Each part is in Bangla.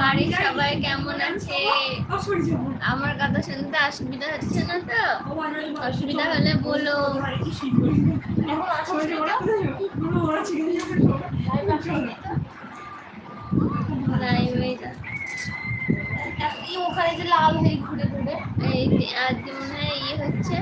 বাড়ির সবাই কেমন আছে? আমার কথা শুনতে অসুবিধা হচ্ছে না তো? অসুবিধা হলে বলো। ওখানে যে লাল হয়ে ঘুরে ঘুরে? আজকে মনে হয় ইয়ে হচ্ছে।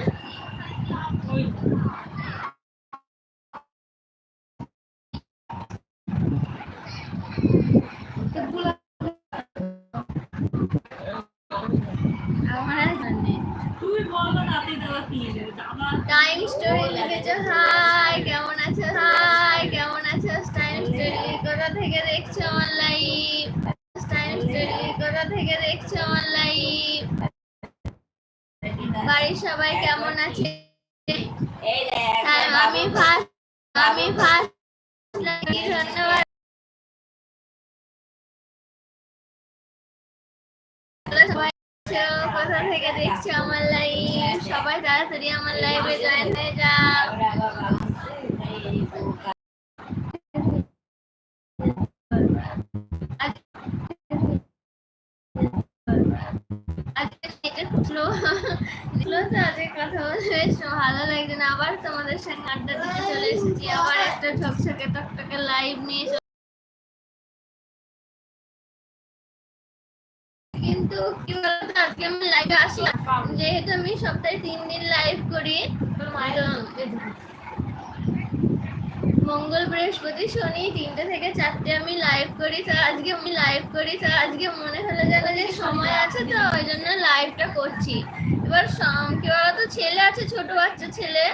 টাইম স্টোরি লিখেছো? হাই কেমন আছো? হাই কেমন আছো? টাইম স্টোরি কোথা থেকে দেখছ লাইভ টাইম স্টোরি কোথা থেকে দেখছ লাইভ বাড়ির সবাই কেমন আছে? হ্যাঁ, আমি ফার্স্ট আমি ফার্স্ট ধন্যবাদ। কোথা থেকে দেখছ আমার লাইভ সবাই তাড়াতাড়ি আমার লাইভে জয়েন হয়ে যাও ভালো লাগছে না। আবার তোমাদের সঙ্গে আড্ডা দিতে চলে এসেছি। আবার একটা ঝকঝকে টকটকে লাইভ নিয়ে কিন্তু কি যেহেতু আমি সপ্তাহে তিন দিন লাইভ করি মঙ্গল বৃহস্পতি শনি তিনটে থেকে চারটে আমি লাইভ করি, তো আজকে আমি লাইভ করি, তো আজকে মনে হলো যেন যে সময় আছে তো, ওই জন্য লাইভটা করছি। এবার কি বলতো ছেলে আছে, ছোট বাচ্চা ছেলে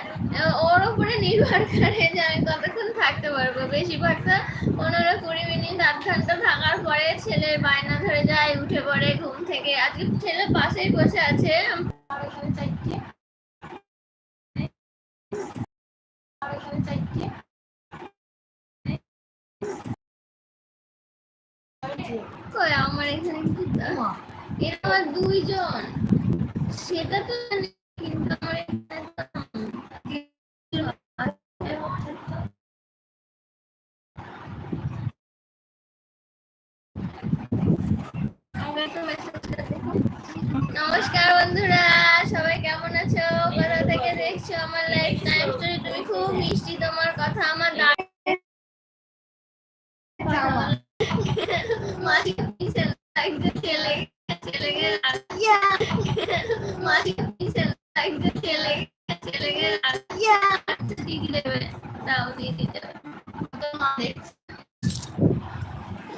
ওর উপরে নির্ভর করে যে আমি কতক্ষণ থাকতে পারব। বেশিরভাগটা পনেরো কুড়ি মিনিট, আধ ঘণ্টা থাকার পরে ছেলে বায়না ধরে যায়, উঠে পড়ে থেকে। আজকে ছেলে পাশেই বসে আছে। আমার এখানে এরা আমার দুইজন। সেটা তো কিন্তু আমার এখানে তো- আমরা তো message-টা দেখি। নমস্কার বন্ধুরা, সবাই কেমন আছো? কোথা থেকে দেখছ আমার লাইফ টাইম স্টোরি তুমি খুব মিষ্টি তোমার কথা, আমার মাসি পিছে লাগছে ছেলে ছেলেকে মাসি পিছে লাগছে ছেলে দিদি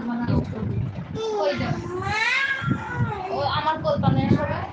কাঁদবা না। আমার কল্পনায় সবাই